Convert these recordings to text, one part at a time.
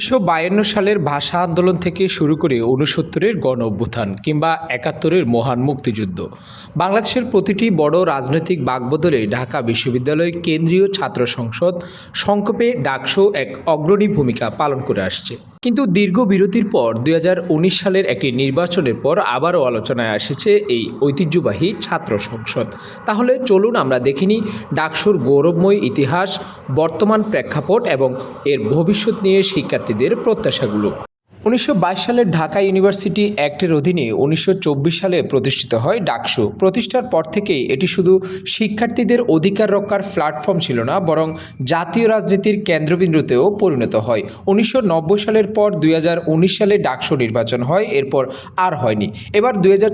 উনিশশো বায়ান্ন সালের ভাষা আন্দোলন থেকে শুরু করে উনসত্তরের গণ অভ্যুত্থান কিংবা একাত্তরের মহান মুক্তিযুদ্ধ। বাংলাদেশের প্রতিটি বড় রাজনৈতিক বাকবদলে ঢাকা বিশ্ববিদ্যালয় কেন্দ্রীয় ছাত্র সংসদ সংক্ষেপে ডাকসো এক অগ্রণী ভূমিকা পালন করে আসছে। কিন্তু দীর্ঘ বিরতির পর দু হাজার উনিশ সালের একটি নির্বাচনের পর আবারও আলোচনায় এসেছে এই ঐতিহ্যবাহী ছাত্র সংসদ। তাহলে চলুন আমরা দেখিনি ডাকসুর গৌরবময় ইতিহাস, বর্তমান প্রেক্ষাপট এবং এর ভবিষ্যৎ নিয়ে শিক্ষার্থীদের প্রত্যাশাগুলো। উনিশশো বাইশ সালের ঢাকা ইউনিভার্সিটি অ্যাক্টের অধীনে উনিশশো চব্বিশ সালে প্রতিষ্ঠিত হয় ডাকসু। প্রতিষ্ঠার পর থেকেই এটি শুধু শিক্ষার্থীদের অধিকার রক্ষার প্ল্যাটফর্ম ছিল না, বরং জাতীয় রাজনীতির কেন্দ্রবিন্দুতেও পরিণত হয়। উনিশশো নব্বই সালের পর দুই হাজার উনিশ সালে ডাকসু নির্বাচন হয়, এরপর আর হয়নি। এবার দুই হাজার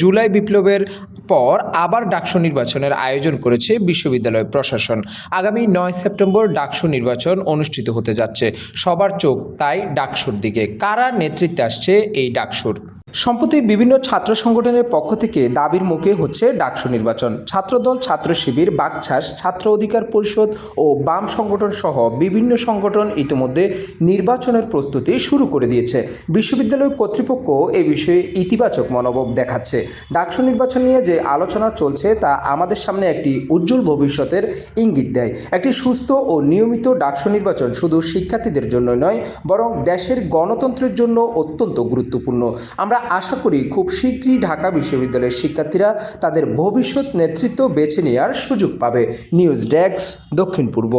জুলাই বিপ্লবের পর আবার ডাকসু নির্বাচনের আয়োজন করেছে বিশ্ববিদ্যালয় প্রশাসন। আগামী নয় সেপ্টেম্বর ডাকসু নির্বাচন অনুষ্ঠিত হতে যাচ্ছে। সবার চোখ তাই ডাকসুর দিকে। কারা নেতৃত্বে আসছে এই ডাকসুর? সম্প্রতি বিভিন্ন ছাত্র সংগঠনের পক্ষ থেকে দাবির মুখে হচ্ছে ডাকসু নির্বাচন। ছাত্রদল, ছাত্র শিবির বাকছাস ছাত্র অধিকার পরিষদ ও বাম সংগঠন সহ বিভিন্ন সংগঠন ইতিমধ্যে নির্বাচনের প্রস্তুতি শুরু করে দিয়েছে। বিশ্ববিদ্যালয় কর্তৃপক্ষ এ বিষয়ে ইতিবাচক মনোভাব দেখাচ্ছে। ডাকসু নির্বাচন নিয়ে যে আলোচনা চলছে তা আমাদের সামনে একটি উজ্জ্বল ভবিষ্যতের ইঙ্গিত দেয়। একটি সুস্থ ও নিয়মিত ডাকসু নির্বাচন শুধু শিক্ষার্থীদের জন্য নয়, বরং দেশের গণতন্ত্রের জন্য অত্যন্ত গুরুত্বপূর্ণ। আমরা আশা করি খুব শীঘ্রই ঢাকা বিশ্ববিদ্যালয়ের শিক্ষার্থীরা তাদের ভবিষ্যৎ নেতৃত্ব বেছে নেওয়ার সুযোগ পাবে। নিউজ ডেস্ক দক্ষিণ পূর্ব।